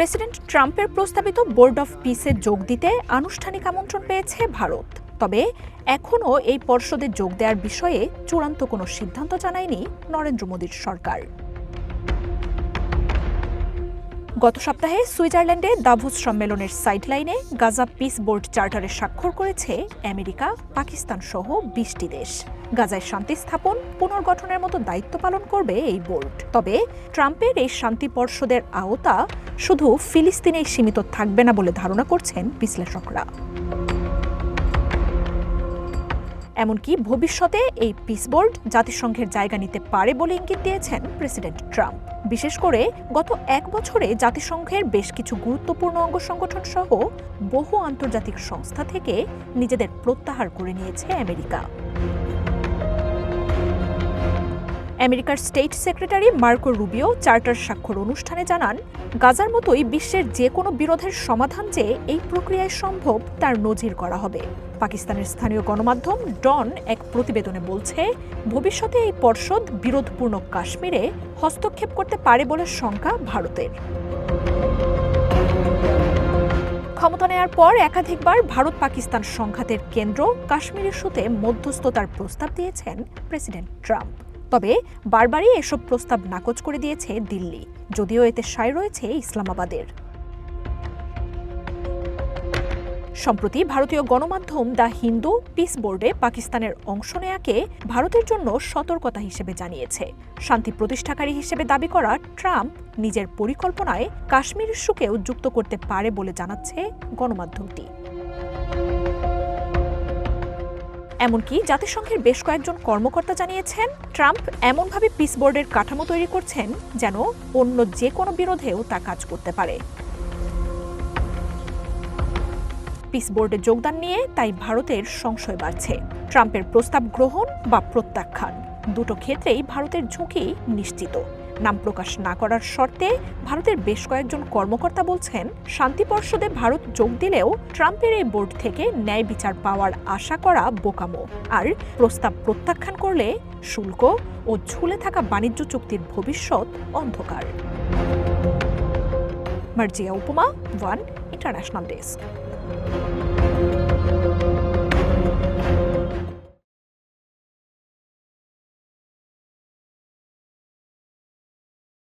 President ট্রাম্পের প্রস্তাবিত board of পিসে যোগ দিতে আনুষ্ঠানিক আমন্ত্রণ পেয়েছে ভারত। তবে এখনও এই পর্ষদে যোগ দেওয়ার বিষয়ে চূড়ান্ত কোনো সিদ্ধান্ত জানায়নি নরেন্দ্র মোদীর সরকার। গত সপ্তাহে সুইজারল্যান্ডে দাভোস সম্মেলনের সাইডলাইনে গাজা পিস বোর্ড চার্টারে স্বাক্ষর করেছে আমেরিকা পাকিস্তান সহ বিশটি দেশ। গাজায় শান্তি স্থাপন, পুনর্গঠনের মতো দায়িত্ব পালন করবে এই বোর্ড। তবে ট্রাম্পের এই শান্তি পর্ষদের আওতা শুধু ফিলিস্তিনেই সীমিত থাকবে না বলে ধারণা করছেন বিশ্লেষকরা। এমনকি ভবিষ্যতে এই পিস বোর্ড জাতিসংঘের জায়গা নিতে পারে বলে ইঙ্গিত দিয়েছেন প্রেসিডেন্ট ট্রাম্প। বিশেষ করে গত এক বছরে জাতিসংঘের বেশ কিছু গুরুত্বপূর্ণ অঙ্গ সংগঠন সহ বহু আন্তর্জাতিক সংস্থা থেকে নিজেদের প্রত্যাহার করে নিয়েছে আমেরিকা। আমেরিকার state secretary Marco Rubio charter স্বাক্ষর অনুষ্ঠানে জানান, গাজার মতোই বিশ্বের যে কোনো বিরোধের সমাধান যে এই প্রক্রিয়ায় সম্ভব তার নজির করা হবে। পাকিস্তানের স্থানীয় গণমাধ্যম ডন এক প্রতিবেদনে বলছে, ভবিষ্যতে এই পর্ষদ বিরোধপূর্ণ কাশ্মীরে হস্তক্ষেপ করতে পারে বলে শঙ্কা ভারতের। ক্ষমতা নেয়ার পর একাধিকবার ভারত পাকিস্তান সংঘাতের কেন্দ্র কাশ্মীর ইস্যুতে মধ্যস্থতার প্রস্তাব দিয়েছেন প্রেসিডেন্ট ট্রাম্প। তবে বারবারই এসব প্রস্তাব নাকচ করে দিয়েছে দিল্লি, যদিও এতে সায় রয়েছে ইসলামাবাদের। সম্প্রতি ভারতীয় গণমাধ্যম দ্য হিন্দু পিস বোর্ডে পাকিস্তানের অংশ নেয়াকে ভারতের জন্য সতর্কতা হিসেবে জানিয়েছে। শান্তি প্রতিষ্ঠাকারী হিসেবে দাবি করা ট্রাম্প নিজের পরিকল্পনায় কাশ্মীর ইস্যুকেও যুক্ত করতে পারে বলে জানাচ্ছে গণমাধ্যমটি। এমনকি জাতিসংঘের বেশ কয়েকজন কর্মকর্তা জানিয়েছেন, ট্রাম্প এমনভাবে পিস বোর্ডের কাঠামো তৈরি করছেন যেন অন্য যে কোনো বিরোধেও তা কাজ করতে পারে। পিস বোর্ডে যোগদান নিয়ে তাই ভারতের সংশয় বাড়ছে। ট্রাম্পের প্রস্তাব গ্রহণ বা প্রত্যাখ্যান দুটো ক্ষেত্রেই ভারতের ঝুঁকি নিশ্চিত। নাম প্রকাশ না করার শর্তে ভারতের বেশ কয়েকজন কর্মকর্তা বলছেন, শান্তি পর্ষদে ভারত যোগ দিলেও ট্রাম্পের এই বোর্ড থেকে ন্যায় বিচার পাওয়ার আশা করা বোকামো। আর প্রস্তাব প্রত্যাখ্যান করলে শুল্ক ও ঝুলে থাকা বাণিজ্য চুক্তির ভবিষ্যৎ অন্ধকার। মার্জিয়া উপমা, ওয়ান ইন্টারন্যাশনাল ডেস্ক।